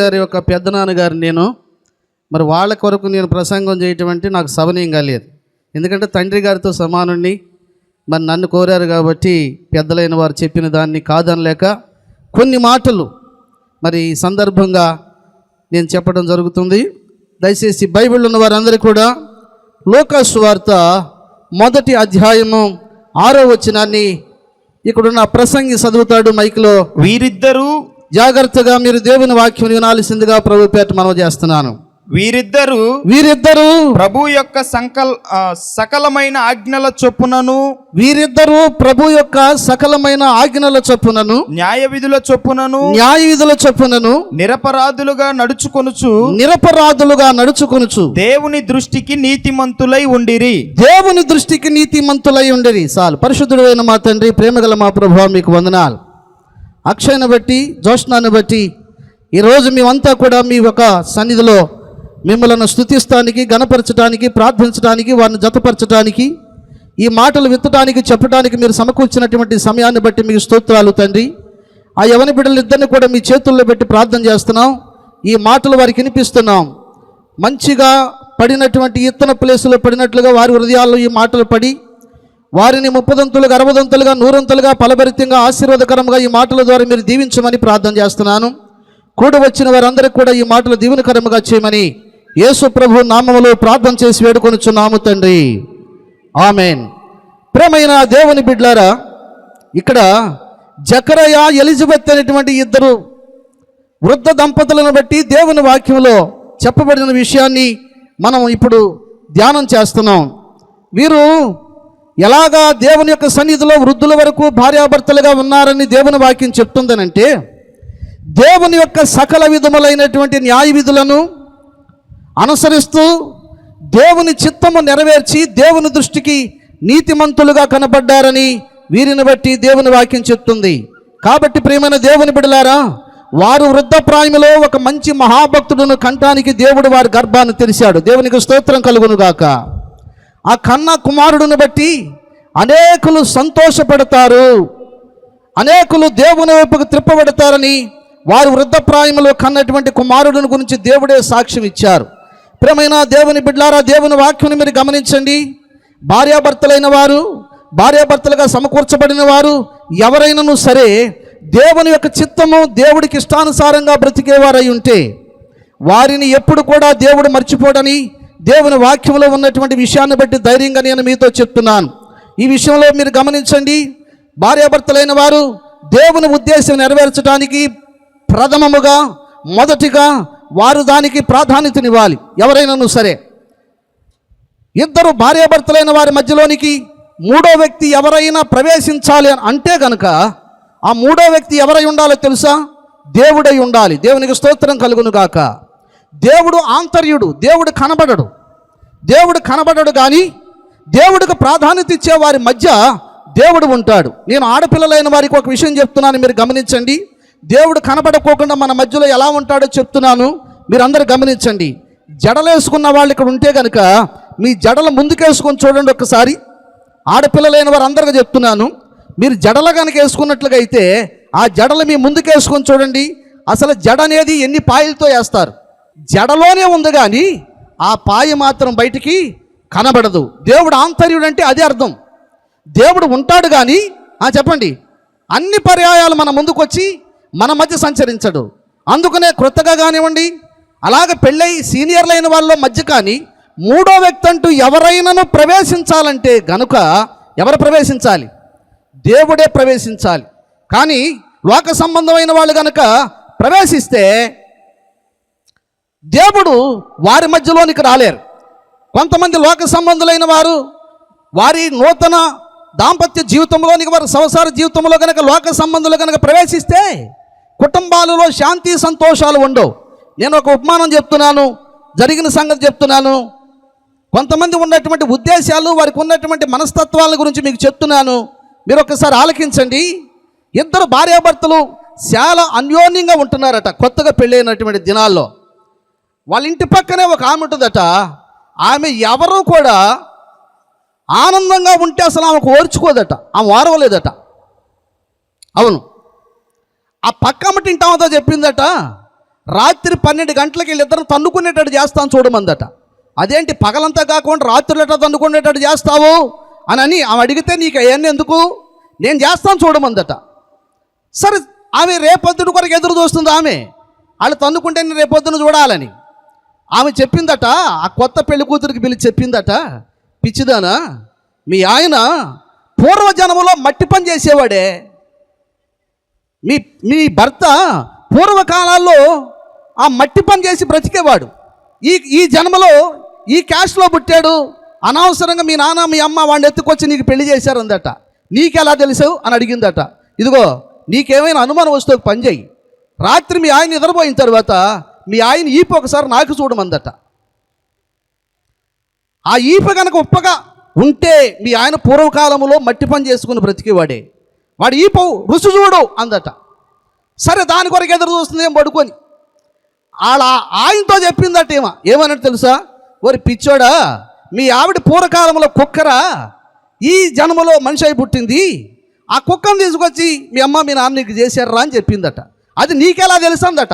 గారి యొక్క పెద్దనాన్నగారు నేను మరి వాళ్ళ కొరకు నేను ప్రసంగం చేయటం అంటే నాకు సవనీయం కాలేదు ఎందుకంటే తండ్రి గారితో సమానుణ్ణి మరి నన్ను కోరారు కాబట్టి పెద్దలైన వారు చెప్పిన దాన్ని కాదనలేక కొన్ని మాటలు మరి ఈ సందర్భంగా నేను చెప్పడం జరుగుతుంది. దయచేసి బైబిల్ ఉన్న వారందరూ కూడా లోకాసు వార్త మొదటి అధ్యాయము ఆరో వచనాన్ని ఇక్కడున్న ప్రసంగి చదువుతాడు మైక్లో. వీరిద్దరూ జాగ్రత్తగా మీరు దేవుని వాక్యం వినాల్సిందిగా ప్రభు పేట మనవి చేస్తున్నాను. వీరిద్దరూ వీరిద్దరూ ప్రభు యొక్క సంకల్ సకలమైన ఆజ్ఞల చొప్పునను వీరిద్దరూ ప్రభు యొక్క సకలమైన ఆజ్ఞల చొప్పునను న్యాయ విధుల చొప్పునను న్యాయ విధుల చొప్పునను నిరపరాధులుగా నడుచుకొనుచు నిరపరాధులుగా నడుచుకొనుచు దేవుని దృష్టికి నీతిమంతులై ఉండిరి. దేవుని దృష్టికి నీతిమంతులై ఉండేది చాలు. పరిశుద్ధుడైన మా తండ్రి ప్రేమగల మా ప్రభు మీకు వందనాలు. అక్షయను బట్టి జోష్నాన్ని బట్టి ఈరోజు మేమంతా కూడా మీ యొక్క సన్నిధిలో మిమ్మల్ని స్థుతిస్తానికి గణపరచడానికి ప్రార్థించడానికి వారిని జతపరచడానికి ఈ మాటలు విత్తడానికి చెప్పడానికి మీరు సమకూర్చినటువంటి సమయాన్ని బట్టి మీకు స్తోత్రాలు తండ్రి. ఆ యవని బిడ్డలిద్దరిని కూడా మీ చేతుల్లో పెట్టి ప్రార్థన చేస్తున్నాం. ఈ మాటలు వారికి వినిపిస్తున్నాం. మంచిగా పడినటువంటి ఇత్తన ప్లేసులో పడినట్లుగా వారి హృదయాల్లో ఈ మాటలు పడి వారిని ముప్పదంతులుగా అరవదంతులుగా నూరంతులుగా ఫలభరితంగా ఆశీర్వాదకరంగా ఈ మాటల ద్వారా మీరు దీవించమని ప్రార్థన చేస్తున్నాను. కూడి వచ్చిన వారందరికీ కూడా ఈ మాటలు దీవెనకరముగా చేయమని యేసు ప్రభు నామములో ప్రార్థన చేసి వేడుకొనుచున్నాము తండ్రి. ఆమెన్. ప్రేమైన దేవుని బిడ్లారా ఇక్కడ జకరయ ఎలిజబెత్ అనేటువంటి ఇద్దరు వృద్ధ దంపతులను బట్టి దేవుని వాక్యంలో చెప్పబడిన విషయాన్ని మనం ఇప్పుడు ధ్యానం చేస్తున్నాం. వీరు ఎలాగా దేవుని యొక్క సన్నిధిలో వృద్ధుల వరకు భార్యాభర్తలుగా ఉన్నారని దేవుని వాక్యం చెప్తుందనంటే దేవుని యొక్క సకల విధములైనటువంటి న్యాయ విధులను అనుసరిస్తూ దేవుని చిత్తము నెరవేర్చి దేవుని దృష్టికి నీతిమంతులుగా కనబడ్డారని వీరిని బట్టి దేవుని వాక్యం చెప్తుంది. కాబట్టి ప్రియమైన దేవుని బిడలారా వారు వృద్ధప్రాయములో ఒక మంచి మహాభక్తుడును కంటానికి దేవుడు వారి గర్భాన్ని తెరిచాడు. దేవునికి స్తోత్రం కలుగునుగాక. ఆ కన్న కుమారుడును బట్టి అనేకులు సంతోషపడతారు. అనేకులు దేవుని వైపుకు త్రిప్పబడతారని వారు వృద్ధప్రాయములో కన్నటువంటి కుమారుడిని గురించి దేవుడే సాక్ష్యం ఇచ్చారు. ప్రేమైన దేవుని బిడ్లారా దేవుని వాక్యం మీరు గమనించండి. భార్యాభర్తలైన వారు భార్యాభర్తలుగా సమకూర్చబడిన వారు ఎవరైనాను సరే దేవుని యొక్క చిత్తము దేవుడికి ఇష్టానుసారంగా బ్రతికేవారై ఉంటే వారిని ఎప్పుడు కూడా దేవుడు మర్చిపోడని దేవుని వాక్యంలో ఉన్నటువంటి విషయాన్ని బట్టి ధైర్యంగా నేను మీతో చెప్తున్నాను. ఈ విషయంలో మీరు గమనించండి. భార్యాభర్తలైన వారు దేవుని ఉద్దేశం నెరవేర్చడానికి ప్రథమముగా మొదటిగా వారు దానికి ప్రాధాన్యతనివ్వాలి. ఎవరైనాను సరే. ఇద్దరు భార్యాభర్తలైన వారి మధ్యలోనికి మూడో వ్యక్తి ఎవరైనా ప్రవేశించాలి అని అంటే గనుక ఆ మూడో వ్యక్తి ఎవరై ఉండాలో తెలుసా? దేవుడై ఉండాలి. దేవునికి స్తోత్రం కలుగును గాక. దేవుడు ఆంతర్యుడు దేవుడు కనబడడు. దేవుడు కనబడడు కానీ దేవుడికి ప్రాధాన్యత ఇచ్చే వారి మధ్య దేవుడు ఉంటాడు. నేను ఆడపిల్లలైన వారికి ఒక విషయం చెప్తున్నాను మీరు గమనించండి. దేవుడు కనబడకోకుండా మన మధ్యలో ఎలా ఉంటాడో చెప్తున్నాను మీరు అందరు గమనించండి. జడలేసుకున్న వాళ్ళు ఇక్కడ ఉంటే కనుక మీ జడలు ముందుకేసుకొని చూడండి ఒకసారి. ఆడపిల్లలైన వారు అందరికీ చెప్తున్నాను మీరు జడలు కనుక వేసుకున్నట్లుగా అయితే ఆ జడలు మీ ముందుకేసుకొని చూడండి. అసలు జడ అనేది ఎన్ని పాయలతో వేస్తారు? జడలోనే ఉంది కానీ ఆ పాయ మాత్రం బయటికి కనబడదు. దేవుడు ఆంతర్యుడు అంటే అదే అర్థం. దేవుడు ఉంటాడు కానీ ఆ చెప్పండి. అన్ని పర్యాయాలు మన ముందుకొచ్చి మన మధ్య సంచరించడు. అందుకనే క్రొత్తగా కానివ్వండి అలాగ పెళ్ళై సీనియర్లైన వాళ్ళ మధ్య కానీ మూడో వ్యక్తి అంటూ ఎవరైనాను ప్రవేశించాలంటే గనుక ఎవరు ప్రవేశించాలి? దేవుడే ప్రవేశించాలి. కానీ లోక సంబంధమైన వాళ్ళు కనుక ప్రవేశిస్తే దేవుడు వారి మధ్యలోనికి రాలేరు. కొంతమంది లోక సంబంధులైన వారు వారి నూతన దాంపత్య జీవితంలోనికి వారి సంసార జీవితంలో కనుక లోక సంబంధులు కనుక ప్రవేశిస్తే కుటుంబాలలో శాంతి సంతోషాలు ఉండవు. నేను ఒక ఉపమానం చెప్తున్నాను జరిగిన సంగతి చెప్తున్నాను. కొంతమంది ఉన్నటువంటి ఉద్దేశాలు వారికి ఉన్నటువంటి మనస్తత్వాల గురించి మీకు చెప్తున్నాను. మీరు ఒకసారి ఆలకించండి. ఇద్దరు భార్యాభర్తలు చాలా అన్యోన్యంగా ఉంటున్నారట కొత్తగా పెళ్ళైనటువంటి దినాల్లో. వాళ్ళ ఇంటి పక్కనే ఒక ఆమె ఉంటుందట. ఆమె ఎవరు కూడా ఆనందంగా ఉంటే అసలు ఆమెకు ఓర్చుకోదట. ఆమె ఓరవలేదట. అవును. ఆ పక్క అమ్మటి ఇంటామతో చెప్పిందట రాత్రి పన్నెండు గంటలకి వీళ్ళిద్దరు తన్నుకునేటట్టు చేస్తాను చూడమందట. అదేంటి పగలంతా కాకుండా రాత్రులు ఎట్లా తన్నుకునేటట్టు చేస్తావు? అని అని ఆమె అడిగితే నీకు అవన్నీ ఎందుకు? నేను చేస్తాను చూడమందట. సరే ఆమె రేపొద్దున కొరకు ఎదురు చూస్తుంది ఆమె. వాళ్ళు తన్నుకుంటే నేను రేపొద్దున చూడాలని. ఆమె చెప్పిందట ఆ కొత్త పెళ్ళి కూతురికి పిలిచి చెప్పిందట పిచ్చిదానా మీ ఆయన పూర్వజన్మలో మట్టి పని చేసేవాడే. మీ మీ భర్త పూర్వకాలాల్లో ఆ మట్టి పని చేసి బ్రతికేవాడు. ఈ ఈ జన్మలో ఈ క్యాష్లో పుట్టాడు. అనవసరంగా మీ నాన్న మీ అమ్మ వాడిని ఎత్తుకొచ్చి నీకు పెళ్ళి చేశారందట. నీకెలా తెలుసు అని అడిగిందట. ఇదిగో నీకేమైనా అనుమానం వస్తే పని చేయి రాత్రి మీ ఆయన నిద్రపోయిన తర్వాత మీ ఆయన ఈప ఒకసారి నాకు చూడమందట. ఆ ఈప కనుక ఉప్పగా ఉంటే మీ ఆయన పూర్వకాలంలో మట్టి పని చేసుకుని బ్రతికేవాడే. వాడు ఈప రుచి చూడు అందట. సరే దాని కొరకు ఎదురు చూస్తుంది ఏం పడుకొని? వాళ్ళ ఆయనతో చెప్పిందట ఏమో. ఏమన్నట్టు తెలుసా? ఓరి పిచ్చోడా మీ ఆవిడ పూర్వకాలంలో కుక్కరా? ఈ జన్మలో మనిషి అయి పుట్టింది. ఆ కుక్కను తీసుకొచ్చి మీ అమ్మ మీ నాన్న నీకు చేశారా అని చెప్పిందట. అది నీకెలా తెలుసందట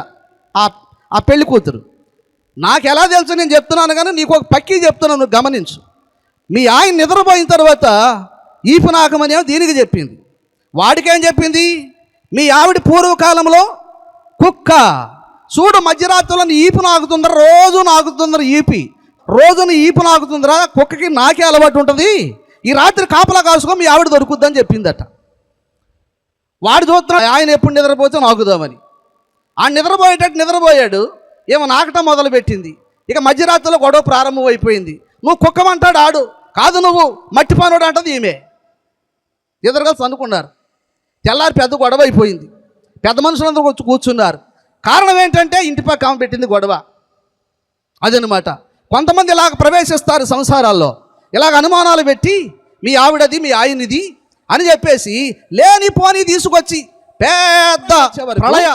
ఆ ఆ పెళ్ళి కూతురు. నాకు ఎలా తెలుసు నేను చెప్తున్నాను కానీ నీకు ఒక పక్కి చెప్తున్నాను నువ్వు గమనించు. మీ ఆయన నిద్రపోయిన తర్వాత ఈపు దీనికి చెప్పింది. వాడికేం చెప్పింది? మీ ఆవిడ పూర్వకాలంలో కుక్క చూడు మధ్యరాత్రిలో ఈపు నాకుతుందరా రోజు నాకుతుందరా ఈపి. రోజున ఈపు నాకుతుందరా కుక్కకి నాకే అలవాటు ఉంటుంది. ఈ రాత్రి కాపలా కాసుకో మీ ఆవిడ దొరుకుద్దని చెప్పిందట. వాడు చూస్తున్నా ఆయన ఎప్పుడు నిద్రపోతే నాకుదామని ఆ నిద్రపోయేటట్టు నిద్రపోయాడు. ఏమో నాకటం మొదలుపెట్టింది. ఇక మధ్యరాత్రిలో గొడవ ప్రారంభమైపోయింది. నువ్వు కుక్కమంటాడు ఆడు. కాదు నువ్వు. మట్టి పనుడు అంటది ఈమె. ఎదురుగా అనుకున్నారు తెల్లారి పెద్ద గొడవ అయిపోయింది. పెద్ద మనుషులందరూ వచ్చి కూర్చున్నారు. కారణం ఏంటంటే ఇంటి పక్క ఆమె పెట్టింది గొడవ. అదనమాట కొంతమంది ఇలాగ ప్రవేశిస్తారు సంసారాల్లో. ఇలాగ అనుమానాలు పెట్టి మీ ఆవిడది మీ ఆయనది అని చెప్పేసి లేని పోని తీసుకొచ్చి పెద్ద ప్రళయ.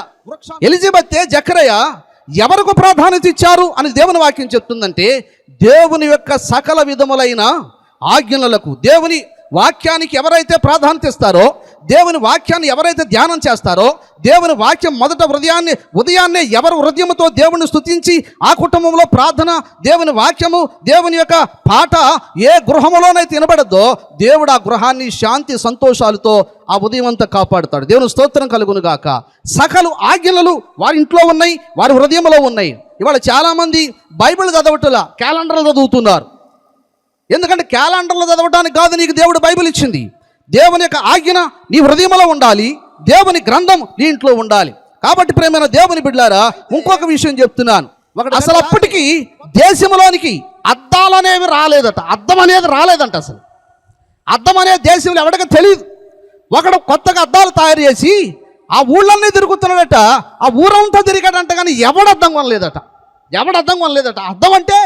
ఎలిజబెత్ జక్రయ్య ఎవరికి ప్రాధాన్యత ఇచ్చారు అని దేవుని వాక్యం చెప్తుందంటే దేవుని యొక్క సకల విధములైన ఆజ్ఞలకు దేవుని వాక్యానికి ఎవరైతే ప్రాధాన్యత ఇస్తారో దేవుని వాక్యాన్ని ఎవరైతే ధ్యానం చేస్తారో దేవుని వాక్యం మొదట హృదయాన్ని ఉదయాన్నే ఎవరు హృదయంతో దేవుని స్తుతించి ఆ కుటుంబంలో ప్రార్థన దేవుని వాక్యము దేవుని యొక్క పాట ఏ గృహములోనైతే వినబడద్దో దేవుడు ఆ గృహాన్ని శాంతి సంతోషాలతో ఆ ఉదయం అంతా కాపాడుతాడు. దేవుని స్తోత్రం కలుగును గాక. సకలు ఆజ్ఞలు వారి ఇంట్లో ఉన్నాయి వారి హృదయంలో ఉన్నాయి. ఇవాళ చాలామంది బైబిల్ చదవటల క్యాలెండర్లు చదువుతున్నారు. ఎందుకంటే క్యాలెండర్లు చదవడానికి కాదు నీకు దేవుడు బైబిల్ ఇచ్చింది. దేవుని యొక్క ఆజ్ఞ నీ హృదయంలో ఉండాలి. దేవుని గ్రంథం నీ ఇంట్లో ఉండాలి. కాబట్టి ప్రేమైన దేవుని బిడ్డారా ఇంకొక విషయం చెప్తున్నాను. ఒకటి అసలు అప్పటికి దేశంలోనికి అద్దాలు అనేవి రాలేదట. అద్దం అనేది రాలేదంట అసలు. అద్దం అనేది దేశంలో ఎవరికి తెలియదు ఒకడు కొత్తగా అద్దాలు తయారు చేసి ఆ ఊళ్ళన్నీ తిరుగుతున్నాడట. ఆ ఊరంతా తిరిగాడంట కానీ ఎవడు అద్దం కొనలేదట. ఎవడు అద్దం కొనలేదట. అద్దం అంటే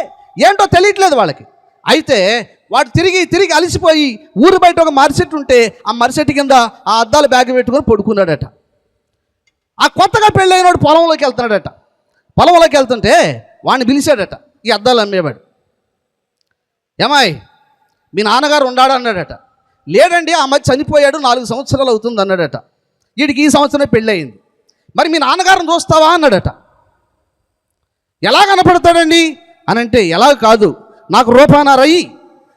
ఏంటో తెలియట్లేదు వాళ్ళకి. అయితే వాడు తిరిగి తిరిగి అలసిపోయి ఊరు బయట ఒక మరిసెట్టు ఉంటే ఆ మరిసెట్టు కింద ఆ అద్దాలు బ్యాగ్ పెట్టుకొని పడుకున్నాడట. ఆ కొత్తగా పెళ్ళైనవాడు పొలంలోకి వెళ్తున్నాడట. పొలంలోకి వెళ్తుంటే వాడిని పిలిచాడట ఈ అద్దాలు అమ్మేవాడు. ఏమాయ్ మీ నాన్నగారు ఉన్నాడు అన్నాడట. లేడండి ఆ మధ్య చనిపోయాడు నాలుగు సంవత్సరాలు అవుతుంది అన్నాడట. వీడికి ఈ సంవత్సరమే పెళ్ళయింది. మరి మీ నాన్నగారిని చూస్తావా అన్నాడట. ఎలా కనపడతాడండి? అని అంటే ఎలా కాదు. నాకు రూపాయనరయ్యి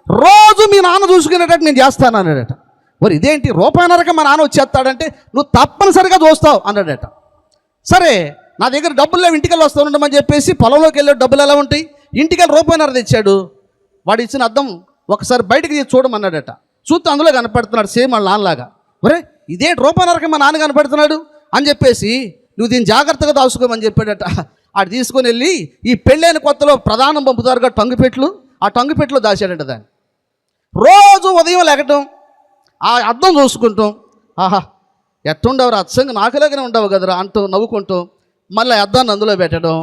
రోజు మీ నాన్న చూసుకునేటట్టు నేను చేస్తాను అన్నాడట. మరి ఇదేంటి రూపాయనరక మా నాన్న వచ్చేస్తాడంటే నువ్వు తప్పనిసరిగా చూస్తావు అన్నాడట. సరే నా దగ్గర డబ్బులు లేవు ఇంటికి వెళ్ళి వస్తూ ఉండమని చెప్పేసి పొలంలోకి వెళ్ళే డబ్బులు ఎలా ఉంటాయి? ఇంటికి వెళ్ళి రూపాయనర తెచ్చాడు. వాడు ఇచ్చిన అర్థం ఒకసారి బయటకు తీసి చూడమన్నాడట. చూస్తే అందులో కనపడుతున్నాడు సేమ్ వాళ్ళ నాన్నలాగా. ఒరే ఇదేంటి రూపాయనరక మా నాన్న కనపడుతున్నాడు? అని చెప్పేసి నువ్వు దీన్ని జాగ్రత్తగా దాచుకోమని చెప్పాడట. ఆడు తీసుకొని వెళ్ళి ఈ పెళ్ళైన కొత్తలో ప్రధానం పంపుతారుగా టంగుపెట్లు ఆ టంగుపెట్లో దాచాడంట దాన్ని. రోజు ఉదయం లేకటం ఆ అద్దం చూసుకుంటాం ఆహా ఎట్టుండవు అచ్చంగా నాకులాగానే ఉండవు కదరా అంటూ నవ్వుకుంటూ మళ్ళీ అద్దాన్ని అందులో పెట్టడం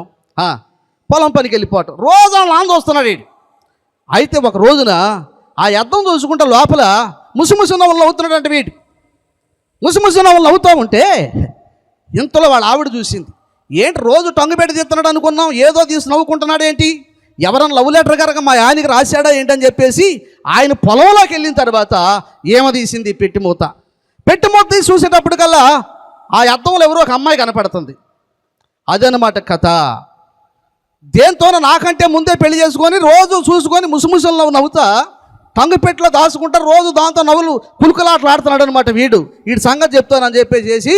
పొలం పనికి వెళ్ళిపోవటం. రోజు వాళ్ళ నాన్న చూస్తున్నాడు వీడు అయితే ఒక రోజున ఆ అద్దం చూసుకుంటే లోపల ముసిముసి నవ్వులు నవ్వుతున్నాడంటే వీడు. ముసిముసిన వాళ్ళు నవ్వుతూ ఉంటే ఇంతలో వాళ్ళ ఆవిడ చూసింది. ఏంటి రోజు టంగు పెట్టి తీస్తున్నాడు అనుకున్నాం? ఏదో తీసి నవ్వుకుంటున్నాడు ఏంటి? ఎవరన్నా లవ్ లెటర్ కనుక మా ఆయనకి రాశాడా ఏంటని చెప్పేసి ఆయన పొలంలోకి వెళ్ళిన తర్వాత ఏమ తీసింది? పెట్టిమూత పెట్టిమూత తీసి చూసేటప్పటికల్లా ఆ అద్దంలో ఎవరో ఒక అమ్మాయి కనపడుతుంది. అదనమాట కథ. దేంతోనో నాకంటే ముందే పెళ్ళి చేసుకొని రోజు చూసుకొని ముసుముసలు నవ్వుతా టంగుపెట్లో దాచుకుంటా రోజు దాంతో నవ్వులు కులుకులాట్లాడుతున్నాడు అనమాట వీడు. వీడి సంగతి చెప్తానని చెప్పేసి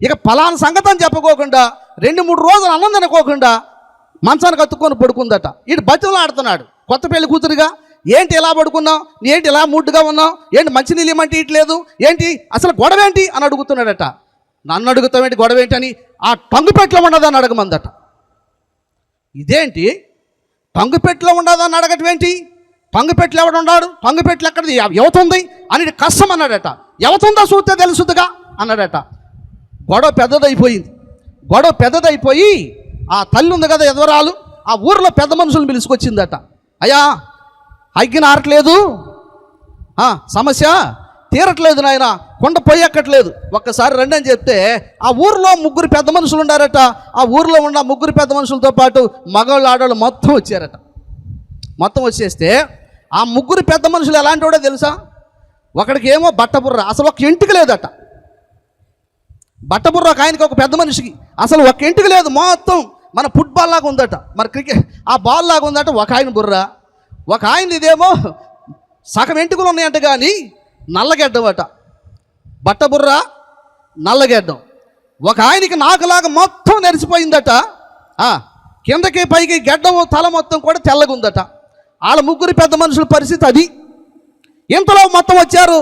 ఇక పలానా సంగతి అని చెప్పుకోకుండా రెండు మూడు రోజులు అన్నం తినకోకుండా మంచానికి కత్తుకొని పడుకుందట. ఇటు బతులు ఆడుతున్నాడు కొత్త పెళ్ళి కూతురుగా? ఏంటి ఇలా పడుకున్నావు? ఏంటి ఇలా ముడ్డుగా ఉన్నావు? ఏంటి మంచినీళ్ళు ఇమ్మంటే ఇట్లేదు ఏంటి? అసలు గొడవ ఏంటి అని అడుగుతున్నాడట. నన్ను అడుగుతావేంటి గొడవ ఏంటి అని? ఆ టంగుపెట్లో ఉన్నదని అడగమందట. ఇదేంటి? టంగుపెట్లో ఉండదని అడగటం ఏంటి పంగుపెట్లు ఎవడు ఉన్నాడు? పంగుపెట్లు ఎక్కడ ఎవతుంది? ఉంది అని కష్టం అన్నాడట. ఎవతుందో చూస్తే తెలుసుదిగా అన్నాడట. గొడవ పెద్దదైపోయింది. గొడవ పెద్దదైపోయి ఆ తల్లి ఉంది కదా ఎదవరాలు ఆ ఊర్లో పెద్ద మనుషులను పిలుచుకొచ్చిందట. అయ్యా అగ్గిన ఆరట్లేదు. సమస్య? తీరట్లేదు నాయన కొండ పొయ్యి ఎక్కట్లేదు. ఒక్కసారి రండి అని చెప్తే ఆ ఊర్లో ముగ్గురు పెద్ద మనుషులు ఉండారట. ఆ ఊర్లో ఉన్న ముగ్గురు పెద్ద మనుషులతో పాటు మగవాళ్ళు ఆడవాళ్ళు మొత్తం వచ్చారట. మొత్తం వచ్చేస్తే ఆ ముగ్గురు పెద్ద మనుషులు ఎలాంటి వాడో తెలుసా? ఒకడికి ఏమో బట్టబుర్ర అసలు ఒక ఇంటికి లేదట. బట్టబుర్ర ఒక ఆయనకి ఒక పెద్ద మనిషికి. అసలు ఒక ఇంటికి లేదు మొత్తం మన ఫుట్బాల్ లాగా ఉందట. మరి క్రికెట్ ఆ బాల్ లాగా ఉందట ఒక ఆయన బుర్ర. ఒక ఆయన ఇదేమో సగం ఎంటుకలు ఉన్నాయంట కానీ నల్లగెడ్డం అట బట్టబుర్ర నల్లగెడ్డం. ఒక ఆయనకి నాకులాగా మొత్తం నెరిసిపోయిందట. కిందకి పైకి గెడ్డం తల మొత్తం కూడా తెల్లగుందట. వాళ్ళ ముగ్గురు పెద్ద మనుషుల పరిస్థితి అది. ఇంతలో మొత్తం వచ్చారు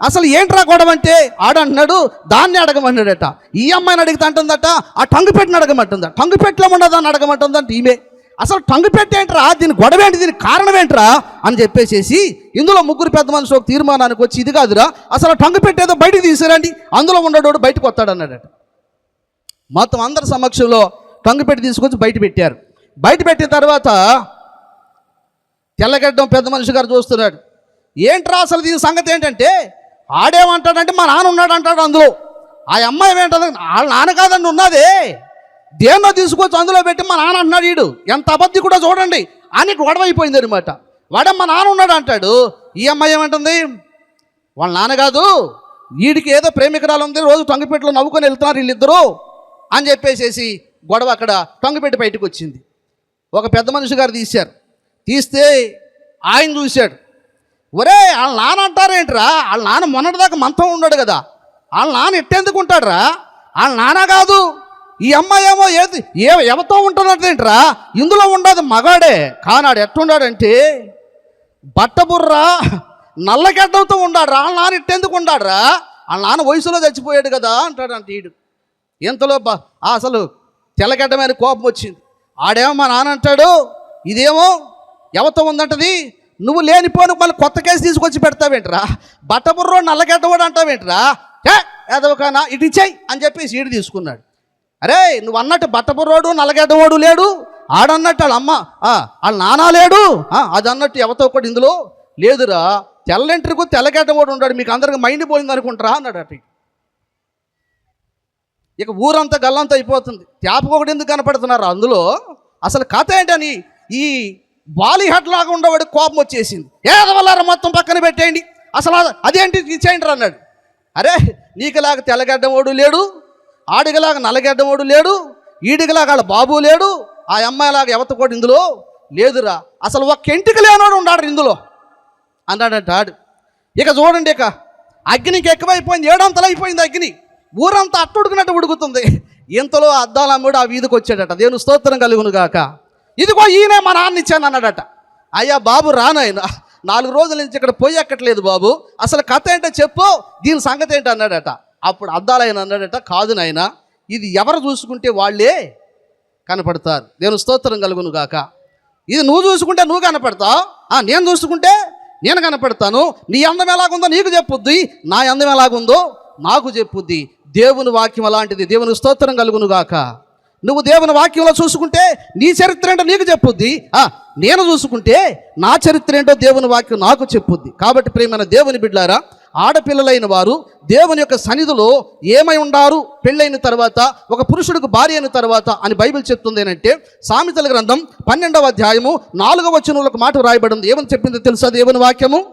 అసలు ఏంట్రా గొడవ అంటే ఆడంటున్నాడు దాన్ని అడగమన్నాడట ఈ అమ్మాయిని అడిగితే అంటుందట ఆ టంగు పెట్టిన అడగమంటుందా టంగు పెట్టిలో ఉండదాన్ని అడగమంటుందంట ఈమె. అసలు టంగు పెట్టేంట్రా దీని గొడవ ఏంటి? దీనికి కారణం ఏంట్రా? అని చెప్పేసేసి ఇందులో ముగ్గురు పెద్ద మనుషులు ఒక తీర్మానానికి వచ్చి ఇది కాదురా అసలు టంగు పెట్టేదో బయటికి తీసుకురండి. అందులో ఉండేటోడు బయటకు వస్తాడు అన్నాడట మొత్తం అందరి సమక్షంలో టంగు పెట్టి తీసుకొచ్చి బయట పెట్టారు. బయట పెట్టిన తర్వాత తెల్లగడ్డం పెద్ద మనిషి గారు చూస్తున్నాడు. ఏంట్రా అసలు దీని సంగతి ఏంటంటే ఆడేమంటాడంటే మా నాన్న ఉన్నాడు అంటాడు అందులో. ఆ అమ్మాయి ఏమంటుంది? వాళ్ళ నాన్న కాదండి ఉన్నది. దేన్నో తీసుకొచ్చి అందులో పెట్టి మా నాన్న అంటున్నాడు వీడు ఎంత అబద్ధి కూడా చూడండి. అని గొడవ అయిపోయింది అనమాట వాడే మా నాన్న ఉన్నాడు అంటాడు. ఈ అమ్మాయి ఏమంటుంది? వాళ్ళ నాన్న కాదు వీడికి ఏదో ప్రేమికురాలు ఉంది రోజు టొంగపెట్టులో నవ్వుకొని వెళ్తున్నారు వీళ్ళిద్దరూ అని చెప్పేసేసి గొడవ అక్కడ టొంగపెట్టి బయటకు వచ్చింది. ఒక పెద్ద మనిషి గారు తీశారు. తీస్తే ఆయన చూశాడు. ఒరే వాళ్ళ నాన్న అంటారేంట్రా? వాళ్ళ నాన్న మొన్నటిదాకా మంతం ఉన్నాడు కదా. వాళ్ళ నాన్న ఎట్టెందుకు ఉంటాడురా వాళ్ళ నాన్న కాదు. ఈ అమ్మాయి ఏమో ఏది ఏ ఎవతో ఉంటున్నట్టేంట్రా ఇందులో ఉండదు మగాడే. కానాడు ఎట్టుండాడంటే బట్టబుర్రా నల్లగడ్డంతో ఉండాడు వాళ్ళ నాన్న ఇట్టెందుకు ఉండాడురా వాళ్ళ నాన్న వయసులో చచ్చిపోయాడు కదా అంటాడు ఈడు. ఇంతలో అసలు ఆ అసలు కోపం వచ్చింది. ఆడేమో మా నాన్న అంటాడు ఇదేమో ఎవతో ఉందంటది? నువ్వు లేనిపోను మళ్ళీ కొత్త కేసు తీసుకొచ్చి పెడతావేంట్రా? బట్టబుర్రో నల్లగడ్డవాడు అంటావేంట్రా? ఏదో ఎదవకానా ఇటు ఇచ్చాయి అని చెప్పేసి ఈడు తీసుకున్నాడు. అరే నువ్వు అన్నట్టు బట్టబుర్రోడు నల్లగడ్డవాడు లేడు. ఆడన్నట్టు వాళ్ళ అమ్మ వాళ్ళ నానా లేడు. ఆ, అది అన్నట్టు ఎవతో ఒకటి ఇందులో లేదురా. తెల్లంటరికు తెల్లగడ్డవాడు ఉన్నాడు. మీకు అందరికి మైండ్ పోయింది అనుకుంటారా? అన్నాడు అటు ఇక ఊరంతా గల్లంతా అయిపోతుంది. ట్యాప్ ఒకటి ఎందుకు కనపడుతున్నారు అందులో? అసలు కథ ఏంటని? ఈ బాలీహట్ లాగా కోపం వచ్చేసింది. ఏదవల్లారా మొత్తం పక్కన పెట్టేయండి. అసలు అదేంటి ఇచ్చేయండి రా అన్నాడు. అరే నీకులాగా తెల్లగడ్డవాడు లేడు ఆడిగలాగా నల్లగడ్డవాడు లేడు ఈడిగలాగా వాళ్ళ బాబు లేడు ఆ అమ్మాయిలాగా ఎవత కూడా ఇందులో లేదురా. అసలు ఒక్క ఇంటికి లేనోడు ఉన్నాడు ఇందులో. అన్నాడంట ఆడు. ఇక చూడండి ఇక అగ్నికి ఎక్కువైపోయింది ఏడంతలు అయిపోయింది అగ్ని. ఊరంతా అట్టుడుకున్నట్టు ఉడుకుతుంది. ఇంతలో అద్దాలమ్ముడు ఆ వీధికి వచ్చాడట దేవుని స్తోత్రం కలుగును గాక. ఇదిగో ఈయనే మా నాన్న ఇచ్చాను అన్నాడట. అయ్యా బాబు రానాయన. నాలుగు రోజుల నుంచి ఇక్కడ పోయి ఎక్కట్లేదు బాబు. అసలు కథ ఏంటో చెప్పు. దీని సంగతి ఏంటి అన్నాడట. అప్పుడు అద్దాలైన అన్నాడట కాదు నాయన ఇది ఎవరు చూసుకుంటే వాళ్ళే కనపడతారు. దేవుని స్తోత్రం కలుగును గాక. ఇది నువ్వు చూసుకుంటే నువ్వు కనపడతావు? ఆ, నేను చూసుకుంటే నేను కనపడతాను. నీ అందం ఎలాగుందో నీకు చెప్పుద్ది. నా అందం ఎలాగుందో నాకు చెప్పుద్ది. దేవుని వాక్యం అలాంటిది. దేవుని స్తోత్రం కలుగును గాక. నువ్వు దేవుని వాక్యంలో చూసుకుంటే నీ చరిత్ర ఏంటో నీకు చెప్పుద్ది. ఆ, నేను చూసుకుంటే నా చరిత్ర ఏంటో దేవుని వాక్యం నాకు చెప్పుద్ది. కాబట్టి ప్రేమైన దేవుని బిడ్డారా ఆడపిల్లలైన వారు దేవుని యొక్క సన్నిధిలో ఏమై ఉండారు? పెళ్ళైన తర్వాత ఒక పురుషుడికి భార్య అయిన తర్వాత అని బైబిల్ చెప్తుంది ఏంటంటే సామెతల గ్రంథం పన్నెండవ అధ్యాయము నాలుగవ వచనంలో మాట రాయబడింది ఏమని చెప్పిందో తెలుసా దేవుని వాక్యము?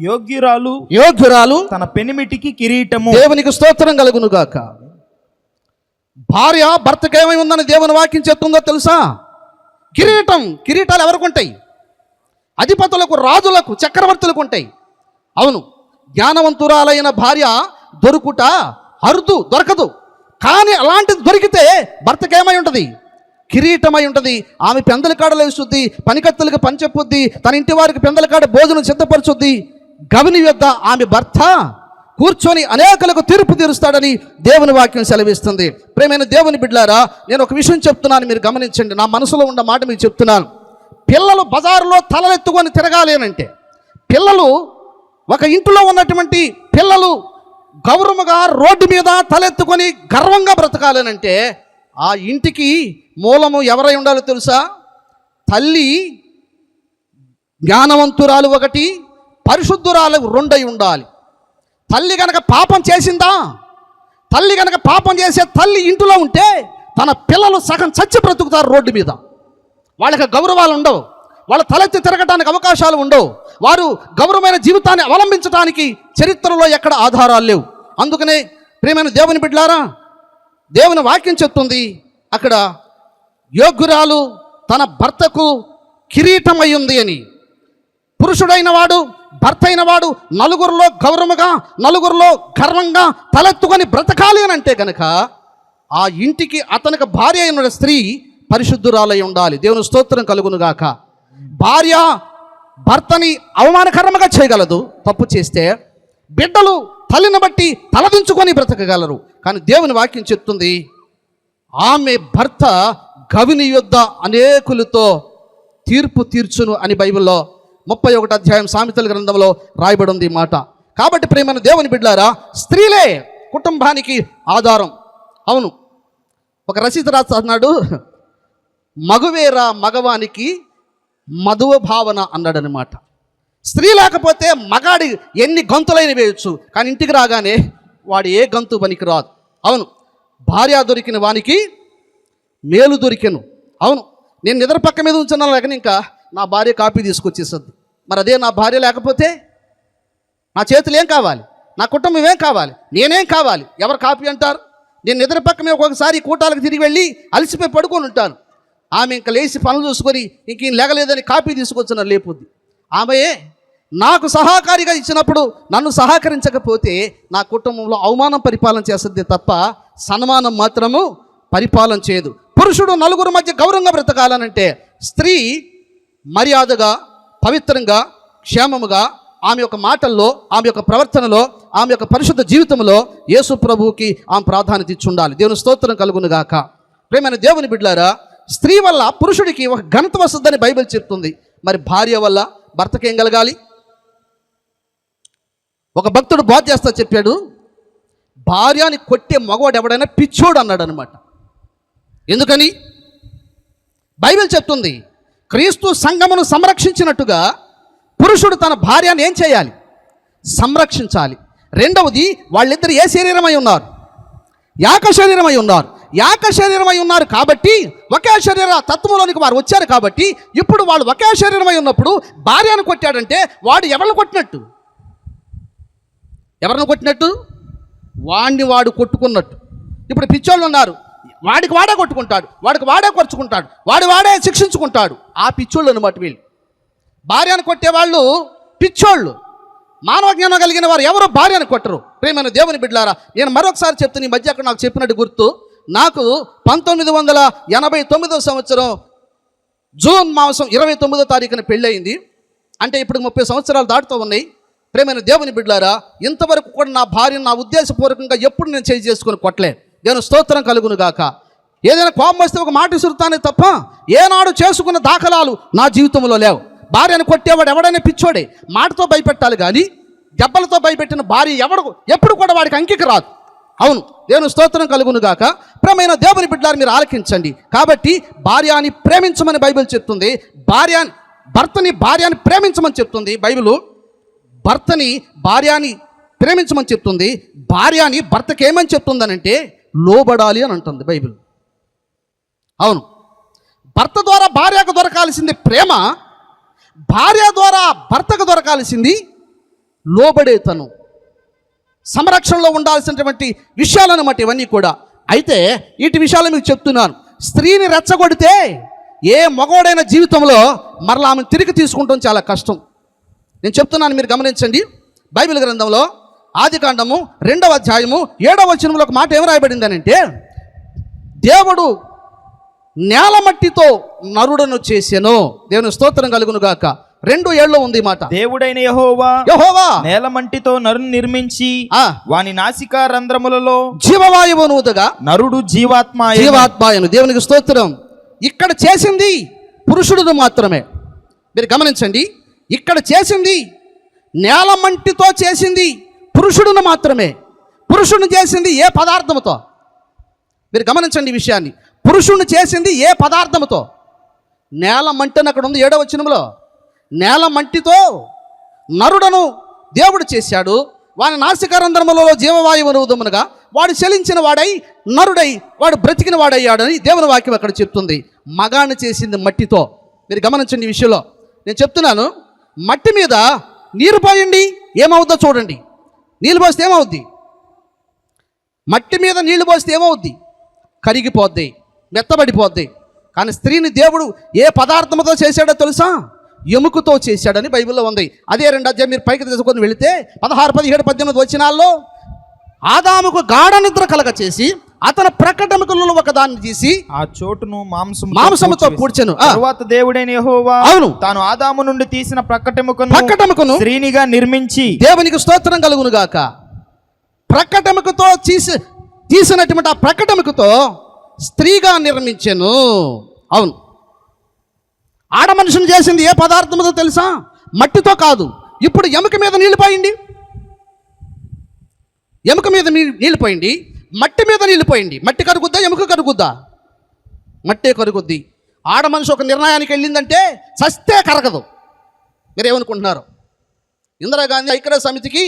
యోగ్యురాలు యోగ్యురాలు తన పెనిమిటికి కిరీటము. దేవునికి స్తోత్రం కలుగును గాక భార్య భర్తకి ఏమై ఉందని దేవుని వాక్యం చెప్తుందో తెలుసా? కిరీటం కిరీటాలు ఎవరికి ఉంటాయి? అధిపతులకు రాజులకు చక్రవర్తులకు ఉంటాయి. అవును జ్ఞానవంతురాలైన భార్య దొరుకుట అరుదు దొరకదు. కానీ అలాంటిది దొరికితే భర్తకి ఏమై ఉంటుంది? కిరీటమై ఉంటుంది. ఆమె పెందల కాడలు వేస్తుంది పనికత్తులకు పని చెప్పుద్ది తన ఇంటి వారికి పెందల కాడ భోజనం సిద్ధపరచుద్ది. గవిని యొద్ద ఆమె భర్త కూర్చొని అనేకులకు తీర్పు తీరుస్తాడని దేవుని వాక్యం సెలవిస్తుంది. ప్రేమైన దేవుని బిడ్లారా నేను ఒక విషయం చెప్తున్నాను మీరు గమనించండి. నా మనసులో ఉన్న మాట మీకు చెప్తున్నాను. పిల్లలు బజారులో తలలెత్తుకొని తిరగాలి అంటే పిల్లలు ఒక ఇంటిలో ఉన్నటువంటి పిల్లలు గౌరవముగా రోడ్డు మీద తలెత్తుకొని గర్వంగా బ్రతకాలనంటే ఆ ఇంటికి మూలము ఎవరై ఉండాలో తెలుసా? తల్లి జ్ఞానవంతురాలు ఒకటి పరిశుద్ధురాలు రెండై ఉండాలి. తల్లి గనక పాపం చేసిందా? తల్లి గనక పాపం చేసే తల్లి ఇంటిలో ఉంటే తన పిల్లలు సగం చచ్చి బ్రతుకుతారు రోడ్డు మీద. వాళ్ళకి గౌరవాలు ఉండవు. వాళ్ళ తలెత్తి తిరగడానికి అవకాశాలు ఉండవు. వారు గౌరవమైన జీవితాన్ని అవలంబించడానికి చరిత్రలో ఎక్కడ ఆధారాలు లేవు. అందుకనే ప్రియమైన దేవుని బిడ్డలారా దేవుని వాక్యం చెప్తుంది అక్కడ యోగ్యురాలు తన భర్తకు కిరీటమై ఉంది అని. పురుషుడైన వాడు భర్త అయిన వాడు నలుగురిలో గౌరవముగా నలుగురిలో గర్వంగా తలెత్తుకొని బ్రతకాలి అని అంటే కనుక ఆ ఇంటికి అతనికి భార్య అయిన స్త్రీ పరిశుద్ధురాలై ఉండాలి. దేవుని స్తోత్రం కలుగునుగాక. భార్య భర్తని అవమానకరంగా చేయగలదు. తప్పు చేస్తే బిడ్డలు తల్లిని బట్టి తలదించుకొని బ్రతకగలరు. కానీ దేవుని వాక్యం చెప్తుంది ఆమె భర్త గవిని యొద్ద అనేకులతో తీర్పు తీర్చును అని బైబిల్లో ముప్పై ఒకటి అధ్యాయం సామెతల గ్రంథంలో రాయబడి ఉంది మాట. కాబట్టి ప్రేమను దేవుని బిడ్డారా స్త్రీలే కుటుంబానికి ఆధారం. అవును ఒక రచయిత రాస్తున్నాడు మగువేరా మగవానికి మధువ భావన అన్నాడనమాట స్త్రీ లేకపోతే మగాడి ఎన్ని గంతులైన వేయచ్చు కానీ ఇంటికి రాగానే వాడు ఏ గంతు పనికి రాదు. అవును భార్య దొరికిన వానికి మేలు దొరికెను. అవును నేను నిద్ర పక్క మీద ఉంచున్నాను లేక ఇంకా నా భార్య కాపీ తీసుకొచ్చేస్తుంది మరి అదే నా భార్య లేకపోతే నా చేతులు ఏం కావాలి? నా కుటుంబం ఏం కావాలి? నేనేం కావాలి? ఎవరు కాపీ అంటారు? నేను నిద్ర పక్కనే ఒక్కొక్కసారి కూటాలకు తిరిగి వెళ్ళి అలసిపోయి పడుకొని ఉంటాను. ఆమె ఇంకా లేచి పనులు చూసుకొని ఇంక ఈయన లేగలేదని కాపీ తీసుకొచ్చిన లేపుద్ది. ఆమెయే నాకు సహకారిగా ఇచ్చినప్పుడు నన్ను సహకరించకపోతే నా కుటుంబంలో అవమానం పరిపాలన చేస్తుంది తప్ప సన్మానం మాత్రము పరిపాలన చేయదు. పురుషుడు నలుగురు మధ్య గౌరవంగా బ్రతకాలనంటే స్త్రీ మర్యాదగా పవిత్రంగా క్షేమముగా ఆమె యొక్క మాటల్లో ఆమె యొక్క ప్రవర్తనలో ఆమె యొక్క పరిశుద్ధ జీవితంలో యేసు ప్రభువుకి ఆమె ప్రాధాన్యత ఇచ్చి ఉండాలి. దేవుని స్తోత్రం కలుగునుగాక. ప్రేమైన దేవుని బిడ్డారా స్త్రీ వల్ల పురుషుడికి ఒక ఘనత వస్తుందని బైబిల్ చెప్తుంది. మరి భార్య వల్ల భర్తకి ఏం కలగాలి? ఒక భక్తుడు బాధ చేస్తా చెప్పాడు భార్యని కొట్టే మగవాడు ఎవడైనా పిచ్చోడు అన్నాడు అనమాట ఎందుకని? బైబిల్ చెప్తుంది క్రీస్తు సంఘమును సంరక్షించినట్టుగా పురుషుడు తన భార్యను ఏం చేయాలి? సంరక్షించాలి. రెండవది వాళ్ళిద్దరు ఏ శరీరమై ఉన్నారు? యాక శరీరమై ఉన్నారు. యాక శరీరమై ఉన్నారు కాబట్టి ఒకే శరీర తత్వంలోనికి వారు వచ్చారు కాబట్టి ఇప్పుడు వాళ్ళు ఒకే శరీరమై ఉన్నప్పుడు భార్యను కొట్టాడంటే వాడు ఎవరిని కొట్టినట్టు? ఎవరిని కొట్టినట్టు? వాణ్ణి వాడు కొట్టుకున్నట్టు. ఇప్పుడు పిచ్చోళ్ళు ఉన్నారు. వాడికి వాడే కొట్టుకుంటాడు వాడికి వాడే కొరుచుకుంటాడు వాడి వాడే శిక్షించుకుంటాడు. ఆ పిచ్చోళ్ళు అనమాట వీళ్ళు. భార్యను కొట్టేవాళ్ళు పిచ్చోళ్ళు. మానవ జ్ఞానం కలిగిన వారు ఎవరు భార్యను కొట్టరు. ప్రేమైన దేవుని బిడ్డలారా నేను మరొకసారి చెప్తున్న ఈ మధ్య అక్కడ నాకు చెప్పినట్టు గుర్తు. నాకు పంతొమ్మిది వందల ఎనభై తొమ్మిదో సంవత్సరం జూన్ మాసం ఇరవై తొమ్మిదో తారీఖున పెళ్ళయింది. అంటే ఇప్పుడు ముప్పై సంవత్సరాలు దాటుతూ ఉన్నాయి. ప్రేమైన దేవుని బిడ్డారా ఇంతవరకు కూడా నా భార్యను నా ఉద్దేశపూర్వకంగా ఎప్పుడు నేను చేయి చేసుకొని కొట్టలే నేను స్తోత్రం కలుగును గాక. ఏదైనా కోపం వస్తే ఒక మాట ఇసురుతానే తప్ప ఏనాడు చేసుకున్న దాఖలాలు నా జీవితంలో లేవు. భార్యను కొట్టేవాడు ఎవడైనా పిచ్చోడే? మాటతో భయపెట్టాలి కానీ దెబ్బలతో భయపెట్టిన భార్య ఎవడు ఎప్పుడు కూడా వాడికి అంకిక రాదు. అవును దేవుని స్తోత్రం కలుగును గాక. ప్రేమైన దేవుని బిడ్డలారు మీరు ఆలకించండి. కాబట్టి భార్యని ప్రేమించమని బైబిల్ చెప్తుంది. భార్య భర్తని భార్యని ప్రేమించమని చెప్తుంది. బైబిలు భర్తని భార్యని ప్రేమించమని చెప్తుంది. భార్యని భర్తకి ఏమని చెప్తుందనంటే లోబడాలి అని అంటుంది బైబిల్. అవును. భర్త ద్వారా భార్యకు దొరకాల్సింది ప్రేమ భార్య ద్వారా భర్తకు దొరకాల్సింది లోబడేతను. సంరక్షణలో ఉండాల్సినటువంటి విషయాలను బట్టి ఇవన్నీ కూడా. అయితే వీటి విషయాలు మీకు చెప్తున్నాను. స్త్రీని రెచ్చగొడితే ఏ మగవాడైన జీవితంలో మరలా ఆమెను తిరిగి తీసుకుంటాం చాలా కష్టం. నేను చెప్తున్నాను మీరు గమనించండి. బైబిల్ గ్రంథంలో ఆది కాండము రెండవ అధ్యాయము ఏడవ వచనంలో ఒక మాట ఏం రాయబడింది అని అంటే దేవుడు నేల మట్టితో నరుడను చేసెను. దేవుని స్తోత్రం కలుగును గాక. రెండు ఏళ్ళు ఉంది మాట. దేవుడైన యహోవా యెహోవా! నేలమంటితో నరుని నిర్మించి ఆ, వాని నాసికా రంధ్రములలో జీవవాయువు నరుడు జీవాత్మ. జీవాత్మాయను దేవునికి స్తోత్రం. ఇక్కడ చేసింది పురుషుడు మాత్రమే. మీరు గమనించండి. ఇక్కడ చేసింది నేల మంటితో చేసింది పురుషుడును మాత్రమే. పురుషుడిని చేసింది ఏ పదార్థముతో? మీరు గమనించండి ఈ విషయాన్ని. పురుషుడిని చేసింది ఏ పదార్థముతో? నేల మంటని అక్కడ ఉంది. ఏడవ వచనంలో నేల మంటితో నరుడను దేవుడు చేశాడు. వాని నాసికరంధ్రములలో జీవవాయువును ఉదమునగా వాడు చలించిన వాడై నరుడై వాడు బ్రతికిన వాడయ్యాడని దేవుని వాక్యం అక్కడ చెప్తుంది. మగాన్ని చేసింది మట్టితో. మీరు గమనించండి ఈ విషయంలో. నేను చెప్తున్నాను మట్టి మీద నీరు పోయండి ఏమవుద్దో చూడండి. నీళ్ళు పోస్తే ఏమవుద్ది? మట్టి మీద నీళ్ళు పోస్తే ఏమవుద్ది? కరిగిపోద్ది మెత్తబడిపోద్ది. కానీ స్త్రీని దేవుడు ఏ పదార్థంతో చేశాడో తెలుసా? ఎముకతో చేశాడని బైబిల్లో ఉంది. అదే రెండు అధ్యాయం మీరు పైకి తీసుకొని వెళితే పదహారు పదిహేడు పద్దెనిమిది వచ్చినాల్లో ఆదాముకు గాఢ నిద్ర కలగ చేసి అతని ప్రకటముకలలో ఒక దాన్ని తీసి ఆ చోటును మాంసము మాంసముతో పూడ్చెను. తరువాత దేవుడైన యెహోవా అవును. తాను ఆదాము నుండి తీసిన ప్రక్కటెముకను ప్రకటముకను స్త్రీనిగా నిర్మించి దేవునికి స్తోత్రం కలుగును గాక ప్రకటముకతో తీసి తీసినటువంటి ఆ ప్రకటముకతో స్త్రీగా నిర్మించెను. అవును. ఆడ మనుషుని చేసింది ఏ పదార్థముతో తెలుసా? మట్టితో కాదు. ఇప్పుడు ఎముక మీద నీళ్ళు పోయండి. ఎముక మీద నీళ్ళు నీళ్ళు పోయండి మట్టి మీద నీళ్ళు పోయండి మట్టి కరుగుద్దా ఎముక కరుగుద్దా? మట్టే కరుగుద్ది. ఆడ మనిషి ఒక నిర్ణయానికి వెళ్ళిందంటే సస్తే కరగదు. మీరేమనుకుంటున్నారు? ఇందిరాగాంధీ ఐక్యరాజ్య సమితికి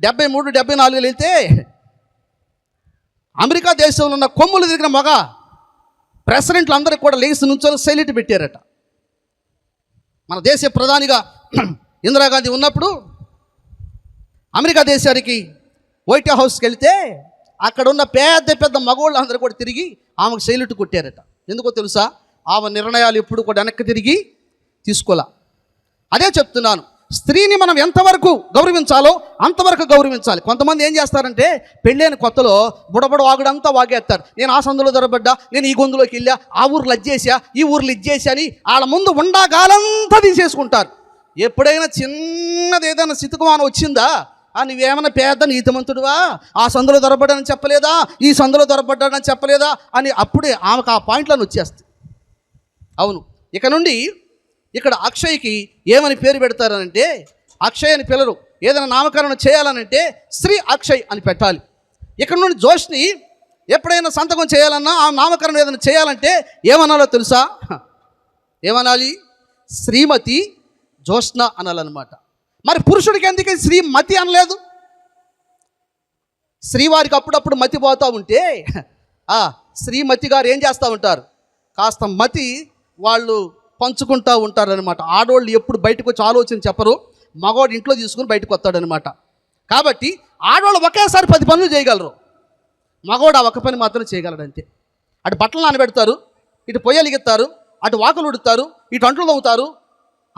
డెబ్బై మూడు డెబ్బై నాలుగు వెళ్తే అమెరికా దేశంలో ఉన్న కొమ్ములు దిగిన మగ ప్రెసిడెంట్లు అందరికి కూడా లేచి నుంచొని సైలెంట్ పెట్టారట. మన దేశ ప్రధానిగా ఇందిరాగాంధీ ఉన్నప్పుడు అమెరికా దేశానికి వైట్ హౌస్కి వెళ్తే అక్కడ ఉన్న పెద్ద పెద్ద మగవాళ్ళు అందరూ కూడా తిరిగి ఆమెకు సైలెంట్ కొట్టారట. ఎందుకో తెలుసా? ఆమె నిర్ణయాలు ఎప్పుడు కూడా వెనక్కి తిరిగి తీసుకోలే. అదే చెప్తున్నాను. స్త్రీని మనం ఎంతవరకు గౌరవించాలో అంతవరకు గౌరవించాలి. కొంతమంది ఏం చేస్తారంటే పెళ్ళైన కొత్తలో బుడబుడ వాగుడంతా వాగేస్తారు. నేను ఆ సందులో దొరబడ్డా నేను ఈ గొంతులోకి వెళ్ళా ఆ ఊర్లో ఇచ్చేసా ఈ ఊర్లో ఇచ్చేసా అని వాళ్ళ ముందు ఉండగాలంతా తీసేసుకుంటారు. ఎప్పుడైనా చిన్నది ఏదైనా సితుకుమానం వచ్చిందా? నువ్వేమైనా పేద నీతిమంతుడువా? ఆ సందులో దొరబడ్డానని చెప్పలేదా? ఈ సందులో దొరబడ్డానని చెప్పలేదా? అని అప్పుడే ఆమెకు ఆ పాయింట్లను వచ్చేస్తాయి. అవును. ఇక నుండి ఇక్కడ అక్షయ్కి ఏమని పేరు పెడతారనంటే అక్షయ్ అని పిల్లలు ఏదైనా నామకరణం చేయాలనంటే శ్రీ అక్షయ్ అని పెట్టాలి. ఇక్కడ నుండి జోష్ని ఎప్పుడైనా సంతకం చేయాలన్నా ఆ నామకరణం ఏదైనా చేయాలంటే ఏమనాలో తెలుసా? ఏమనాలి? శ్రీమతి జోష్న అనాలన్నమాట. మరి పురుషుడికి ఎందుకు మతి అనలేదు? శ్రీవారికి అప్పుడప్పుడు మతి పోతూ ఉంటే ఆ శ్రీమతి గారు ఏం చేస్తూ ఉంటారు? కాస్త మతి వాళ్ళు పంచుకుంటూ ఉంటారనమాట ఆడవాళ్ళు ఎప్పుడు బయటకు వచ్చి ఆలోచన చెప్పరు. మగవాడు ఇంట్లో తీసుకుని బయటకు వస్తాడనమాట కాబట్టి ఆడవాళ్ళు ఒకేసారి పది పనులు చేయగలరు. మగవాడు ఆ ఒక్క పని మాత్రం చేయగలడు అంతే. అటు బట్టలు నానబెడతారు ఇటు పొయ్యలిగిస్తారు అటు వాకులు ఉడుతారు ఇటు అంట్లు తవ్వుతారు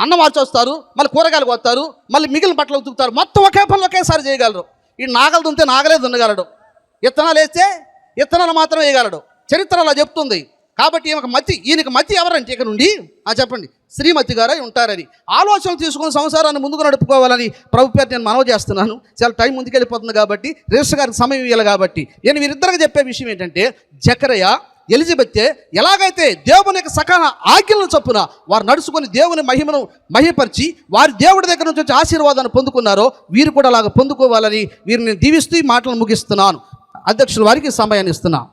అన్నం మార్చొస్తారు మళ్ళీ కూరగాయలు కొత్తారు మళ్ళీ మిగిలిన బట్టలు ఉతుకుతారు. మొత్తం ఒకే పనులు ఒకేసారి చేయగలరు. ఈ నాగలు దుంతే నాగలే దున్నగలడు. ఇత్తనాలు వేస్తే ఇత్తనాలు మాత్రం వేయగలడు. చరిత్ర అలా చెప్తుంది. కాబట్టి ఈమెకు మతి ఈయనకి మతి ఎవరంటే ఇక నుండి? ఆ చెప్పండి. శ్రీమతి గారై ఉంటారని. ఆలోచనలు తీసుకుని సంసారాన్ని ముందుకు నడుపుకోవాలని ప్రభు పేరు నేను మనవి చేస్తున్నాను. చాలా టైం ముందుకెళ్ళిపోతుంది కాబట్టి రిజిస్టర్ గారికి సమయం ఇవ్వాలి కాబట్టి. నేను వీరిద్దరికి చెప్పే విషయం ఏంటంటే జకరయ్య ఎలిజబెత్తే ఎలాగైతే దేవుని యొక్క సకాల ఆజ్ఞలను చొప్పున వారు నడుచుకొని దేవుని మహిమను మహిపరిచి వారి దేవుడి దగ్గర నుంచి వచ్చి ఆశీర్వాదాన్ని పొందుకున్నారో వీరు కూడా అలాగ పొందుకోవాలని వీరిని దీవిస్తూ ఈ మాటలు ముగిస్తున్నాను. అధ్యక్షుల వారికి సమయాన్ని ఇస్తున్నాను